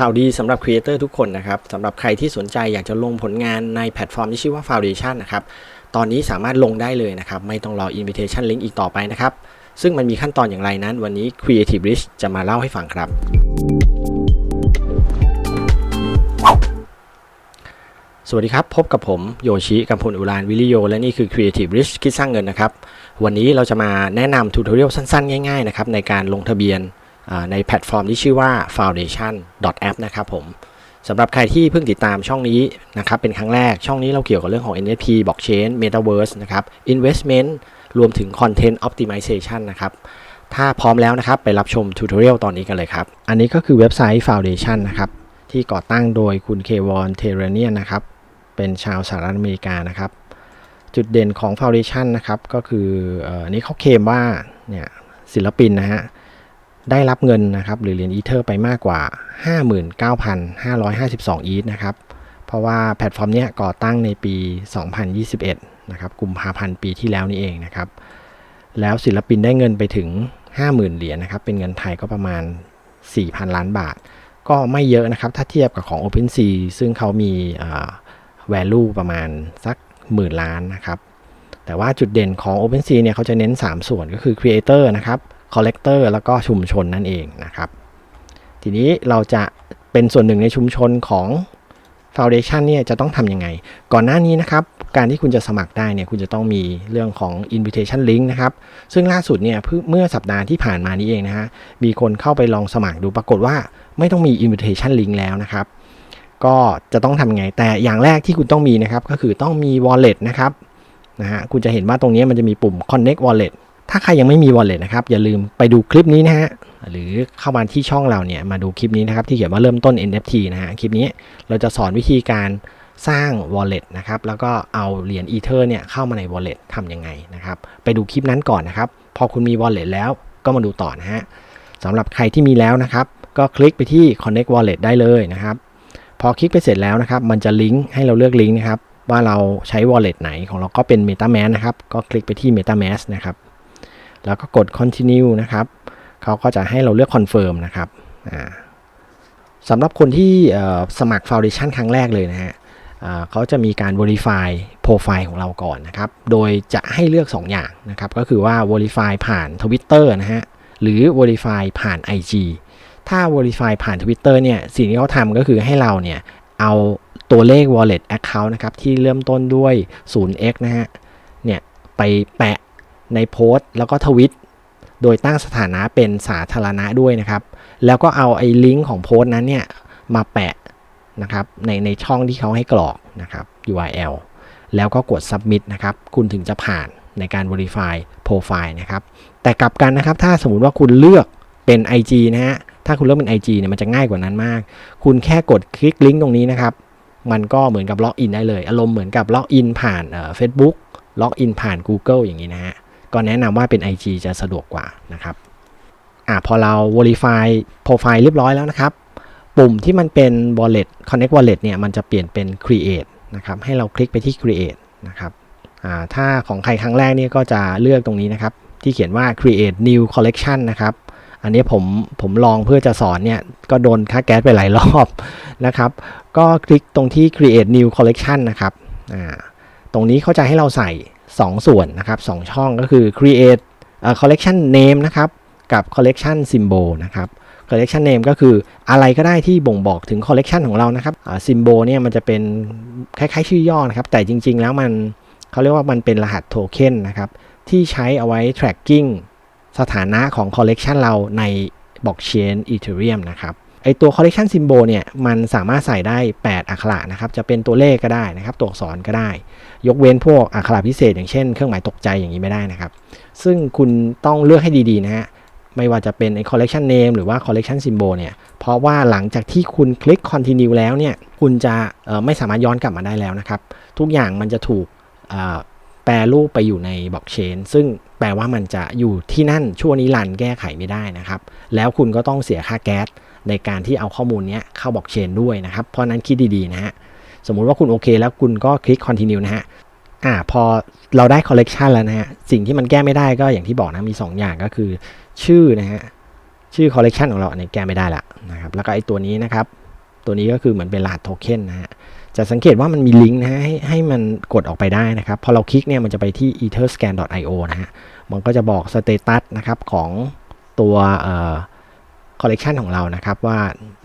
ข่าวดีสำหรับครีเอเตอร์ทุกคนนะครับสำหรับใครที่สนใจอยากจะลงผลงานในแพลตฟอร์มที่ชื่อว่า Foundation นะครับ ตอนนี้สามารถลงได้เลยนะครับ ไม่ต้องรอ Invitation Link อีกต่อไปนะครับ ซึ่งมันมีขั้นตอนอย่างไรนั้น วันนี้ Creative Rich จะมาเล่าให้ฟังครับ สวัสดีครับ พบกับผมโยชิกัมพลอุรานวิริโย และนี่คือ Creative Rich คิดสร้างเงินนะครับ วันนี้เราจะมาแนะนำทูตอเรียลสั้นๆ ง่ายๆนะครับในการลงทะเบียน ในแพลตฟอร์มที่ชื่อว่า foundation.app นะครับผมสำหรับใครที่เพิ่งติดตามช่องนี้นะครับเป็นครั้งแรกช่องนี้เราเกี่ยวกับเรื่องของ NFT blockchain metaverse นะครับ investment รวมถึง content optimization นะครับถ้าพร้อมแล้วนะครับไปรับชมทูตอเรียลตอนนี้กันเลยครับ อันนี้ก็คือเว็บไซต์ foundation นะครับที่ก่อตั้งโดยคุณเควอนเทเรเนียนนะครับเป็นชาวสหรัฐอเมริกานะครับ จุดเด่นของ Foundation นะครับก็คืออออันนี้เขาเคลมว่าเนี่ยศิลปินนะฮะ ได้รับเงินนะครับหรือเหรียญอีเทอร์ไปมากกว่า 59,552 อีทนะครับ เพราะว่าแพลตฟอร์มเนี้ยก่อตั้งในปี 2021 นะครับกุมภาพันธ์ปีที่แล้วนี่เองนะครับ แล้วศิลปินได้เงินไปถึง 50,000 เหรียญนะครับ เป็นเงินไทยก็ประมาณ 4,000 ล้านบาท ก็ไม่เยอะนะครับ ถ้าเทียบกับของ OpenSea ซึ่งเขามี value ประมาณสักหมื่นล้านนะครับ แต่ว่าจุดเด่นของ OpenSea เนี่ยเขาจะเน้น 3 ส่วนก็คือ Creator นะครับ Collector แล้วก็ชุมชนนั่นเองนะครับ ทีนี้เราจะเป็นส่วนหนึ่งในชุมชนของ Foundation เนี่ยจะต้องทำยังไง ก่อนหน้านี้นะครับ การที่คุณจะสมัครได้เนี่ยคุณจะต้องมีเรื่องของ Invitation Link นะครับ ซึ่งล่าสุดเนี่ยเพิ่งเมื่อสัปดาห์ที่ผ่านมานี้เองนะฮะ มีคนเข้าไปลองสมัครดูปรากฏว่าไม่ต้องมี Invitation Link แล้วนะครับ ก็จะต้องทำไง แต่อย่างแรกที่คุณต้องมีนะครับ ก็คือต้องมี wallet นะครับ นะฮะ คุณจะเห็นว่าตรงนี้มันจะมีปุ่ม connect wallet ถ้าใครยังไม่มี wallet นะครับ อย่าลืมไปดูคลิปนี้นะฮะหรือเข้ามาที่ช่องเราเนี่ยมาดูคลิปนี้นะครับ ที่เขียนว่าเริ่มต้น NFT นะฮะคลิปนี้เราจะสอนวิธีการสร้าง wallet นะครับ แล้วก็เอาเหรียญ ether เนี่ยเข้ามาใน wallet ทำยังไงนะครับ ไปดูคลิปนั้นก่อนนะครับ พอคุณมี wallet แล้วก็มาดูต่อนะฮะสำหรับใครที่มีแล้วนะครับ ก็คลิกไปที่ connect wallet ได้เลยนะครับ พอคลิกไปเสร็จแล้วนะครับ มันจะลิงก์ให้เราเลือกลิงก์นะครับ ว่าเราใช้ wallet ไหนของเราก็เป็น MetaMask นะครับ ก็คลิกไปที่ MetaMask นะครับ แล้วก็กด continue นะครับเขาก็จะให้เราเลือก confirm นะครับสำหรับคนที่สมัคร Foundation ครั้งแรกเลยนะฮะเขาจะมีการ verify profile ของเราก่อนนะครับ โดยจะให้เลือก 2 อย่างนะครับ ก็คือว่า verify ผ่าน Twitter นะฮะ หรือ verify ผ่าน IG ถ้า verify ผ่าน Twitter เนี่ย สิ่งที่เขาทำก็คือให้เราเนี่ย เอาตัวเลข wallet account นะครับ ที่เริ่มต้นด้วย 0x นะฮะ เนี่ย ไปแปะ ในโพสต์แล้วก็ทวิตโดยตั้งสถานะเป็นสาธารณะด้วยนะครับ แล้วก็เอาไอ้ลิงก์ของโพสต์นั้นเนี่ยมาแปะนะครับในในช่องที่เขาให้กรอกนะครับ URL แล้วก็กด submit นะครับ คุณถึงจะผ่านในการ verify profile นะครับ แต่กลับกันนะครับ ถ้าสมมติว่าคุณเลือกเป็น IG นะฮะ ถ้าคุณเลือกเป็น IG เนี่ยมันจะง่ายกว่านั้นมาก คุณแค่กดคลิกลิงก์ตรงนี้นะครับ มันก็เหมือนกับล็อกอินได้เลย อารมณ์เหมือนกับล็อกอินผ่านเอ่อ Facebook ล็อกอินผ่าน Google อย่างนี้นะฮะ ก็แนะนำว่าเป็น IG จะสะดวกกว่านะครับอ่าพอเรา verify profile เรียบร้อยแล้วนะครับ ปุ่มที่มันเป็น wallet connect wallet เนี่ยมันจะเปลี่ยนเป็น create นะครับให้เราคลิกไปที่ create นะครับอ่าถ้าของใครครั้งแรกเนี่ยก็จะเลือกตรงนี้นะครับ ที่เขียนว่า create new collection นะครับอันนี้ผมผมลองเพื่อจะสอนเนี่ย ก็โดนค่าแก๊สไปหลายรอบนะครับ ก็คลิกตรงที่ create new collection นะครับอ่าตรงนี้เขาจะให้เราใส่ 2ส่วนนะครับ2ช่องก็คือ create อ collection name นะครับกับ collection symbol นะครับ collection name ก็คืออะไรก็ได้ที่บ่งบอกถึง collection ของเรานะครับ symbol เนี่ยมันจะเป็นคล้ายๆชื่อย่อนะครับ แต่จริงๆแล้วมันเขาเรียกว่ามันเป็นรหัสโทเค็นนะครับ ที่ใช้เอาไว้ tracking สถานะของ collection เราใน blockchain Ethereum นะครับ ไอตัว collection symbol เนี่ยมันสามารถใส่ได้ 8 อักขระนะครับ จะเป็นตัวเลขก็ได้นะครับ ตัวอักษรก็ได้ ยกเว้นพวกอักขระพิเศษ อย่างเช่นเครื่องหมายตกใจอย่างนี้ไม่ได้นะครับ ซึ่งคุณต้องเลือกให้ดีๆนะฮะไม่ว่าจะเป็นไอ้ collection name หรือว่า collection symbol เนี่ย เพราะว่าหลังจากที่คุณคลิก continue แล้วเนี่ย คุณจะไม่สามารถย้อนกลับมาได้แล้วนะครับ ทุกอย่างมันจะถูกแปรรูปไปอยู่ในบล็อกเชนซึ่งแปลว่ามันจะอยู่ที่นั่นชั่วนิรันดร์แก้ไขไม่ได้นะครับ แล้วคุณก็ต้องเสียค่าแก๊ส ในการที่เอาข้อมูลนี้เข้าบล็อกเชนด้วยนะครับ เพราะนั้นคิดดีๆนะฮะ สมมุติว่าคุณโอเคแล้วคุณก็คลิก continue นะฮะ อ่าพอเราได้ collection แล้วนะฮะ สิ่งที่มันแก้ไม่ได้ก็อย่างที่บอกนะมี 2 อย่างก็คือชื่อนะฮะ ชื่อ collection ของเราเนี่ยแก้ไม่ได้ละนะครับ แล้วก็ไอตัวนี้นะครับ ตัวนี้ก็คือเหมือนเป็นรหัสโทเค็นนะฮะจะสังเกตว่ามันมีลิงก์นะฮะให้ให้มันกดออกไปได้นะครับ พอเราคลิกเนี่ยมันจะไปที่ etherscan.io นะฮะ มันก็จะบอกสเตตัสนะครับของตัว คอลเลกชันของเรานะครับว่า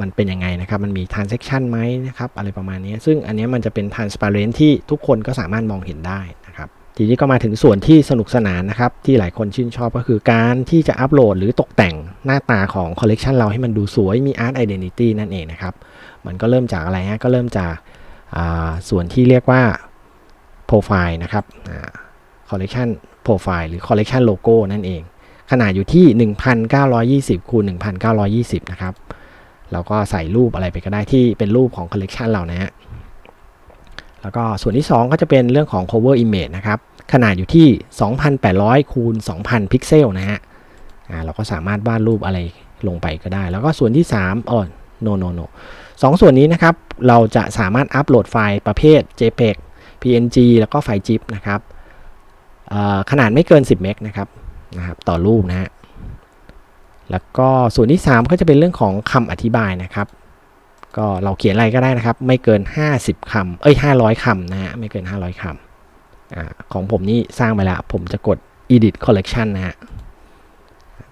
มันเป็นยังไงนะครับ มันมี transaction ไหมนะครับ อะไรประมาณนี้ ซึ่งอันนี้มันจะเป็น transparent ที่ทุกคนก็สามารถมองเห็นได้นะครับ ทีนี้ก็มาถึงส่วนที่สนุกสนานนะครับ ที่หลายคนชื่นชอบก็คือการที่จะอัปโหลดหรือตกแต่งหน้าตาของคอลเลกชันเราให้มันดูสวยมี art identity นั่นเองนะครับ มันก็เริ่มจากอะไรฮะก็เริ่มจากส่วนที่เรียกว่า profile นะครับ collection profile หรือ collection logo นั่นเอง ขนาดอยู่ที่ 1,920คูณ1,920 นะครับเราก็ใส่รูปอะไรไปก็ได้ที่เป็นรูปของ collection เรานะฮะ แล้วก็ส่วนที่ 2 ก็จะเป็นเรื่องของ cover image นะครับ ขนาดอยู่ที่ 2,800คูณ2,000 พิกเซลนะฮะเราก็สามารถวาดรูปอะไรลงไปก็ได้ แล้วก็ส่วนที่3อ๋อ no no no สองส่วนนี้นะครับ เราจะสามารถอัปโหลดไฟล์ประเภท JPEG PNG แล้วก็ไฟล์ ZIP นะครับขนาดไม่เกิน 10 เมกนะครับ นะครับต่อรูปนะฮะแล้วก็ส่วนที่ 3 ก็จะเป็นเรื่องของคำอธิบายนะครับ ก็เราเขียนอะไรก็ได้นะครับ ไม่เกิน 50คำเอ้ย 500คำนะฮะไม่เกิน 500คำอของผมนี่สร้างไปแล้ว ผมจะกด edit collection นะฮะ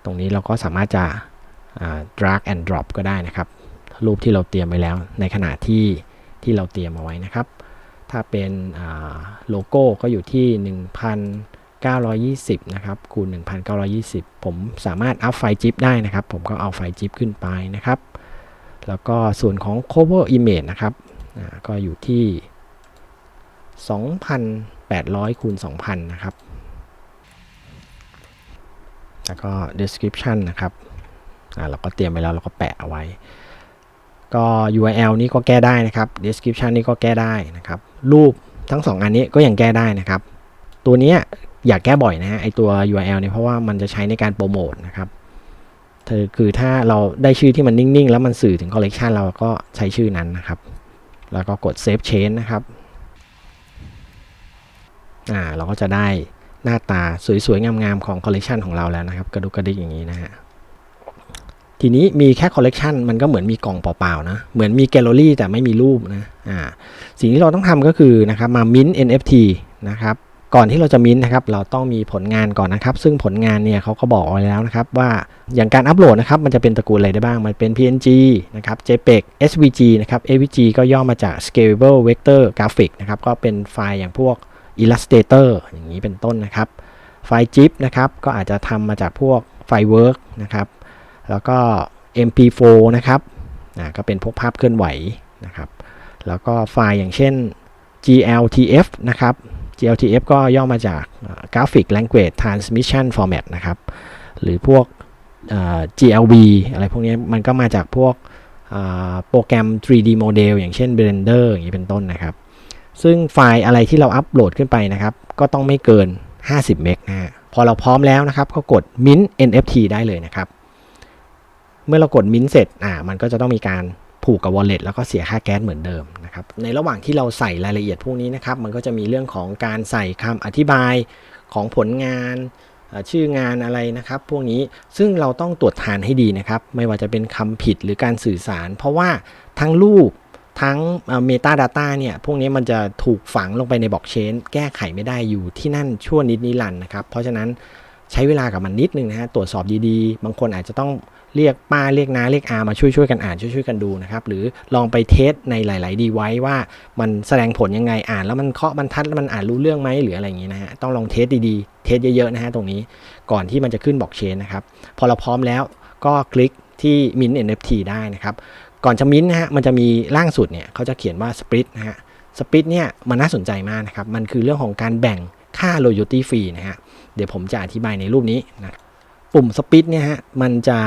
ตรงนี้เราก็สามารถจะ drag and drop ก็ได้นะครับ รูปที่เราเตรียมไว้แล้วในขณะที่ที่เราเตรียมเอาไว้นะครับ ถ้าเป็นโลโก้ก็อยู่ที่ 1,920 นะครับ คูณ 1,920 ผมสามารถอัพไฟล์จิปได้นะครับ ผมก็เอาไฟล์จิปขึ้นไปนะครับ แล้วก็ส่วนของ cover image นะครับก็อยู่ที่ 2,800 คูณ 2,000 นะครับ แล้วก็ description นะครับเราก็เตรียมไว้แล้วเราก็แปะเอาไว้ ก็ URL นี้ก็แก้ได้นะครับ description นี้ก็แก้ได้นะครับ รูปทั้ง 2 อันนี้ก็ยังแก้ได้นะครับ ตัวนี้ อยากแก้บ่อยนะฮะไอตัว URL เนี่ยเพราะว่ามันจะใช้ในการโปรโมทนะครับคือถ้าเราได้ชื่อที่มันนิ่ง ๆ แล้วมันสื่อถึงคอลเลกชันเราก็ใช้ชื่อนั้นนะครับ แล้วก็กด save change นะครับอ่าเราก็จะได้หน้าตาสวย ๆ งามๆของคอลเลกชันของเราแล้วนะครับ กระดุกกระดิกอย่างนี้นะฮะทีนี้มีแค่คอลเลกชันมันก็เหมือนมีกล่องเปล่าๆนะเหมือนมีแกลเลอรี่แต่ไม่มีรูปนะอ่าสิ่งที่เราต้องทำก็คือนะครับมามิ้น NFT นะครับ ก่อนที่เราจะมิ้นนะครับเราต้องมีผลงานก่อนนะครับ ซึ่งผลงานเนี่ยเขาก็บอกไว้แล้วนะครับว่าอย่างการอัปโหลดนะครับมันจะเป็นตระกูลอะไรได้บ้าง มันเป็น PNG นะครับ JPEG SVG นะครับ AVG ก็ย่อมาจาก Scalable Vector Graphic นะครับก็เป็นไฟล์อย่างพวก Illustrator อย่างนี้เป็นต้นนะครับ ไฟล์ ZIP นะครับก็อาจจะทำมาจากพวกไฟล์ Work นะครับแล้วก็ MP4 นะครับนะก็เป็นพวกภาพเคลื่อนไหวนะครับแล้วก็ไฟล์อย่างเช่น GLTF นะครับ GLTF ก็ย่อมาจาก Graphic Language Transmission Format นะครับ หรือพวก GLB อะไรพวกนี้มันก็มาจากพวกโปรแกรม 3D Model อย่างเช่น Blender อย่างนี้เป็นต้นนะครับ ซึ่งไฟล์อะไรที่เราอัปโหลดขึ้นไปนะครับ ก็ต้องไม่เกิน 50 เมกนะฮะพอเราพร้อมแล้วนะครับ ก็กด Mint NFT ได้เลยนะครับ เมื่อเรากดมิ้นเสร็จอ่ามันก็จะต้องมีการ ผูกกับ wallet แล้วก็เสียค่าแก๊สเหมือนเดิมนะครับในระหว่างที่เราใส่รายละเอียดพวกนี้นะครับมันก็จะมีเรื่องของการใส่คำอธิบายของผลงานชื่องานอะไรนะครับ พวกนี้ซึ่งเราต้องตรวจทานให้ดีนะครับ ไม่ว่าจะเป็นคำผิดหรือการสื่อสาร เพราะว่าทั้งรูปทั้ง Metadata เนี่ย พวกนี้มันจะถูกฝังลงไปในบล็อกเชนแก้ไขไม่ได้อยู่ที่นั่นชั่วนิดนิรันด์นะครับ เพราะฉะนั้นใช้เวลากับมันนิดนึงนะฮะตรวจสอบดีๆ บางคนอาจจะต้อง เรียกป้าเรียกน้าเรียกอามาช่วยช่วยกันอ่านช่วยช่วยกันดูนะครับ หรือลองไปเทสในหลาย ๆ ดีไว้ว่ามันแสดงผลยังไงอ่านแล้วมันเคาะบรรทัดแล้วมันอ่านรู้เรื่องไหมหรืออะไรอย่างนี้นะฮะต้องลองเทสดีๆ เทสเยอะ ๆ นะฮะตรงนี้ก่อนที่มันจะขึ้นบล็อกเชนนะครับ พอเราพร้อมแล้วก็คลิกที่มิน NFT ได้นะครับ ก่อนจะมินนะฮะมันจะมีล่างสุดเนี่ยเขาจะเขียนว่าสปริตนะฮะสปริตเนี่ยมันน่าสนใจมากนะครับมันคือเรื่องของการแบ่งค่า loyalty fee นะฮะเดี๋ยวผมจะอธิบายในรูปนี้นะปุ่มสปิตเนี่ยฮะมันจะ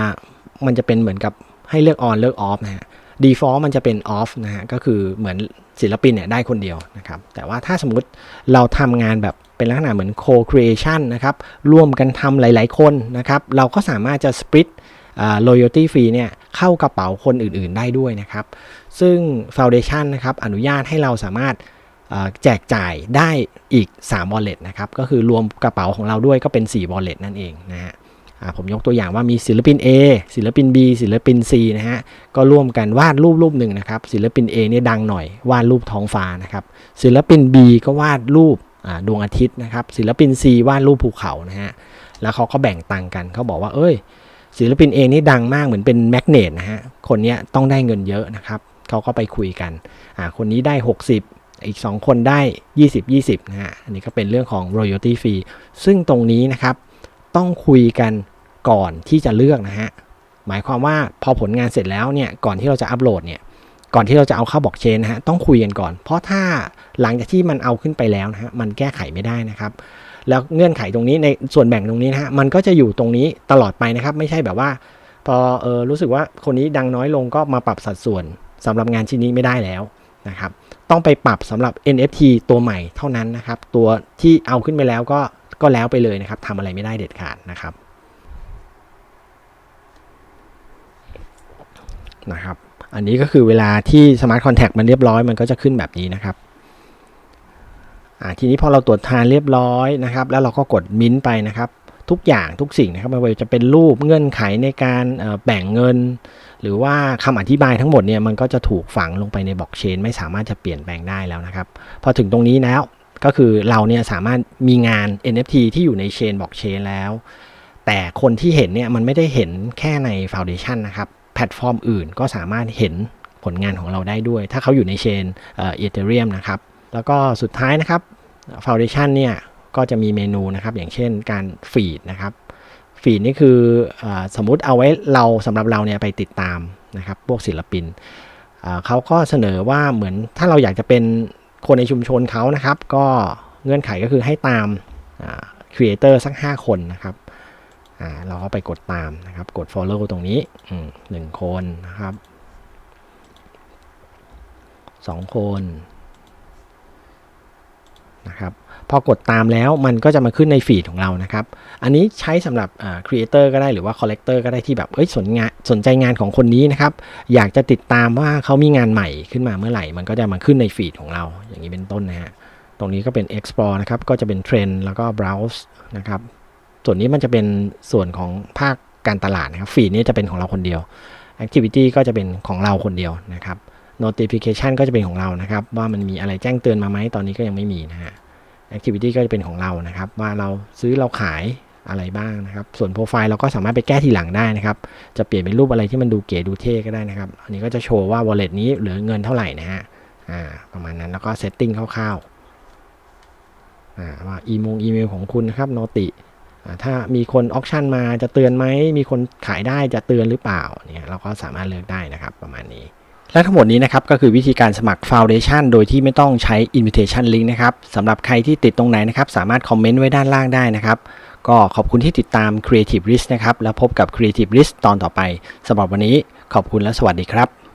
มันจะเป็นเหมือนกับให้เลือกออนเลือกออฟนะฮะ default มันจะเป็นออฟนะฮะก็คือเหมือนศิลปินเนี่ยได้คนเดียวนะครับแต่ว่าถ้าสมมุติเราทำงานแบบเป็นลักษณะเหมือน co-creation นะครับร่วมกันทำหลาย ๆ คนนะครับเราก็สามารถจะ split loyalty fee เนี่ยเข้ากระเป๋าคนอื่นๆได้ด้วยนะครับ ซึ่ง Foundation นะครับอนุญาตให้เราสามารถแจกจ่ายได้อีก 3 wallet นะครับ ก็คือรวมกระเป๋าของเราด้วยก็เป็น 4 wallet นั่นเองนะฮะ ผมยกตัวอย่างว่ามีศิลปิน A ศิลปิน B ศิลปิน C นะฮะก็ร่วมกันวาดรูปรูปหนึ่งนะครับศิลปิน A เนี่ยดังหน่อยวาดรูปท้องฟ้านะครับศิลปิน B ก็วาดรูปดวงอาทิตย์นะครับศิลปิน C วาดรูปภูเขานะฮะแล้วเขาก็แบ่งตังค์กันเขาบอกว่าเอ้ย ศิลปิน A นี่ดังมากเหมือนเป็นแมกเนตนะฮะคนเนี้ยต้องได้เงินเยอะนะครับเขาก็ไปคุยกันคนนี้ได้ 60อีก 2 คนได้ 20 20นะฮะ อันนี้ก็เป็นเรื่องของ royalty fee ซึ่งตรงนี้นะครับ ต้องคุยกันก่อนที่จะเลือกนะฮะ หมายความว่าพอผลงานเสร็จแล้วเนี่ยก่อนที่เราจะอัปโหลดเนี่ยก่อนที่เราจะเอาเข้าบล็อกเชนนะฮะต้องคุยกันก่อน เพราะถ้าหลังจากที่มันเอาขึ้นไปแล้วนะฮะมันแก้ไขไม่ได้นะครับ แล้วเงื่อนไขตรงนี้ในส่วนแบ่งตรงนี้นะฮะมันก็จะอยู่ตรงนี้ตลอดไปนะครับ ไม่ใช่แบบว่า พอเออรู้สึกว่าคนนี้ดังน้อยลงก็มาปรับสัดส่วนสำหรับงานชิ้นนี้ไม่ได้แล้วนะครับ ต้องไปปรับสำหรับ NFT ตัวใหม่เท่านั้นนะครับ ตัวที่เอาขึ้นไปแล้วก็ ก็แล้วไปเลยนะครับทำอะไรไม่ได้เด็ดขาดนะครับนะครับ อันนี้ก็คือเวลาที่ Smart Contact มันเรียบร้อยมันก็จะขึ้นแบบนี้นะครับทีนี้พอเราตรวจทานเรียบร้อยนะครับ แล้วเราก็กดมิ้นไปนะครับ ทุกอย่างทุกสิ่งนะครับไม่ว่าจะเป็นรูปเงื่อนไขในการแบ่งเงิน หรือว่าคำอธิบายทั้งหมดเนี่ยมันก็จะถูกฝังลงไปในบล็อกเชน ไม่สามารถจะเปลี่ยนแปลงได้แล้วนะครับ พอถึงตรงนี้แล้ว ก็คือเราเนี่ยสามารถมีงาน NFT ที่อยู่ในเชนบอกเชนแล้ว แต่คนที่เห็นเนี่ยมันไม่ได้เห็นแค่ใน Foundation นะครับแพลตฟอร์มอื่นก็สามารถเห็นผลงานของเราได้ด้วย ถ้าเขาอยู่ในเชนเอ่อ Ethereum นะครับ แล้วก็สุดท้ายนะครับ Foundation เนี่ยก็จะมีเมนูนะครับ อย่างเช่นการฟีดนะครับฟีดนี่คืออสมมุติเอาไว้เราสำหรับเราเนี่ยไปติดตามนะครับพวกศิลปินเขาก็เสนอว่าเหมือนถ้าเราอยากจะเป็น คนในชุมชนเขานะครับ ก็เงื่อนไขก็คือให้ตามครีเอเตอร์สัก 5 คนนะครับเราก็ไปกดตามนะครับ กด follow ตรงนี้หนึ่งคนนะครับสองคน พอกดตามแล้วมันก็จะมาขึ้นในฟีดของเรานะครับ อันนี้ใช้สำหรับครีเอเตอร์ก็ได้หรือว่าคอลเลกเตอร์ก็ได้ที่แบบเอ้ยสนงานสนใจงานของคนนี้นะครับ อยากจะติดตามว่าเขามีงานใหม่ขึ้นมาเมื่อไหร่ มันก็จะมาขึ้นในฟีดของเรา อย่างนี้เป็นต้นนะฮะ ตรงนี้ก็เป็น explore นะครับ ก็จะเป็นเทรนด์แล้วก็ browse นะครับ ส่วนนี้มันจะเป็นส่วนของภาคการตลาดนะครับ ฟีดนี้จะเป็นของเราคนเดียว activity ก็จะเป็นของเราคนเดียวนะครับ notification ก็จะเป็นของเรานะครับ ว่ามันมีอะไรแจ้งเตือนมาไหมตอนนี้ก็ยังไม่มีนะฮะ Activity ก็จะเป็นของเรานะครับ ว่าเราซื้อเราขายอะไรบ้างนะครับ ส่วนโปรไฟล์เราก็สามารถไปแก้ทีหลังได้นะครับ จะเปลี่ยนเป็นรูปอะไรที่มันดูเก๋ดูเท่ก็ได้นะครับ อันนี้ก็จะโชว์ว่า wallet นี้เหลือเงินเท่าไหร่นะฮะอ่าประมาณนั้นแล้วก็ setting คร่าวๆอ่าว่าอีโมงอีเมลของคุณนะครับโนติถ้ามีคนออ t ชั่นมาจะเตือนไหมมีคนขายได้จะเตือนหรือเปล่าเนี่ยเราก็สามารถเลือกได้นะครับประมาณนี้ และทั้งหมดนี้นะครับก็คือวิธีการสมัคร Foundation โดยที่ไม่ต้องใช้ Invitation Link นะครับสำหรับใครที่ติดตรงไหนนะครับสามารถคอมเมนต์ไว้ด้านล่างได้นะครับก็ขอบคุณที่ติดตาม Creative Risk นะครับแล้วพบกับ Creative Risk ตอนต่อไปสำหรับวันนี้ขอบคุณและสวัสดีครับ